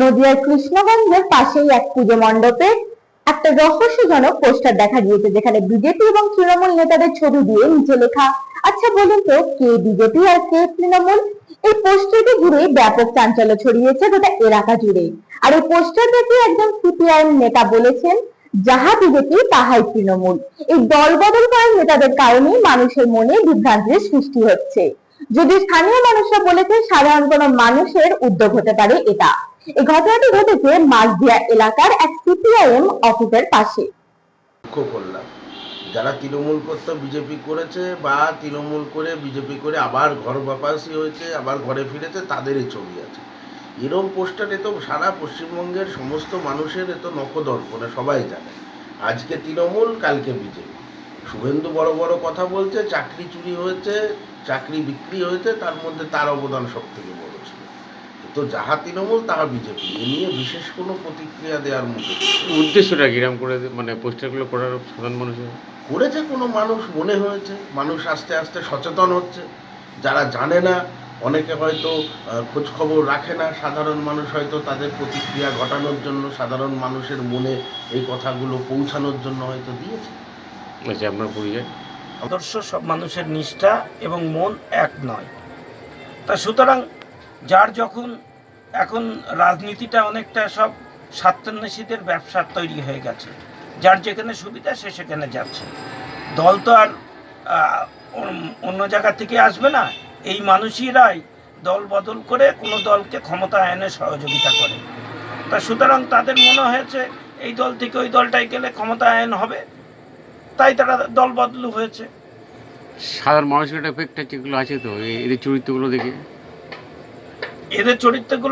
নদিয়ার কৃষ্ণগঞ্জের পাশেই এক পুজো মণ্ডপে একটা রহস্যজনক পোস্টার দেখা গিয়েছে, যেখানে বিজেপি এবং তৃণমূল নেতাদের ছবি দিয়ে নিচে লেখা আচ্ছা বলুন তো, কে বিজেপি আর কে তৃণমূল? এই পোস্টারকে ঘিরে ব্যাপক চাঞ্চল্য ছড়িয়েছে গোটা এলাকা জুড়ে। আর এই পোস্টার দেখে একজন সিপিআইএম নেতা বলেছেন, যাহা বিজেপি, তাহাই তৃণমূল। এই দল বদল করার নেতাদের কারণেই মানুষের মনে বিভ্রান্তির সৃষ্টি হচ্ছে। যদি স্থানীয় মানুষরা বলেছে সাধারণ কোনো মানুষের উদ্যোগ হতে পারে এটা। এই ঘটনাটি ঘটেছে এলাকার এক সিপিআইএম অফিসের পাশে। লক্ষ্য করলাম। যারা তৃণমূল বিজেপি করেছে বা তৃণমূল করে বিজেপি করে আবার ঘর বাপাসি হয়েছে, আবার ঘরে ফিরেছে, তাদেরই ছবি আছে। এরম তো সারা পশ্চিমবঙ্গের সমস্ত মানুষের এ তো নখদর্পণে, সবাই জানে। আজকে তৃণমূল, কালকে বিজেপি। শুভেন্দু বড় বড় কথা বলছে, চাকরি চুরি হয়েছে, চাকরি বিক্রি হয়েছে, তার মধ্যে তার অবদান সব থেকে বড় ছিল। তো যাহা তৃণমূল তাহা বিজেপি। এ নিয়ে বিশেষ কোনো প্রতিক্রিয়া দেওয়ার মুখে উদ্দেশ্যটা কিরাম করে মানে পোস্টারগুলো করার সাধারণ মানুষের করেছে কোনো মানুষ মনে হয়েছে। মানুষ আস্তে আস্তে সচেতন হচ্ছে। যারা জানে না অনেকে হয়তো খোঁজ খবর রাখে না। সাধারণ মানুষ হয়তো তাদের প্রতিক্রিয়া ঘটানোর জন্য সাধারণ মানুষের মনে এই কথাগুলো পৌঁছানোর জন্য হয়তো দিয়েছে। আচ্ছা আপনার পরিচয়? আদর্শ সব মানুষের নিষ্ঠা এবং মন এক নয়। তা সুতরাং যার যখন এখন রাজনীতিটা অনেকটা সব স্বার্থান্বেষীদের ব্যবসার তৈরি হয়ে গেছে, যার যেখানে সুবিধা সে সেখানে যাচ্ছে। দল তো আর অন্য- জায়গা থেকে আসবে না। এই মানুষেরাই দল বদল করে কোনো দলকে ক্ষমতা আয়নে সহযোগিতা করে। তা সুতরাং তাদের মনে হয়েছে, এই দল থেকে ওই দলটায় গেলে ক্ষমতা আয়ন হবে। তাই তারা দল বদল হয়েছে। সাধারণ মানুষের একটা যেগুলো আছে তো, এই- চরিত্রগুলো দেখে। এদের চরিত্রগুলো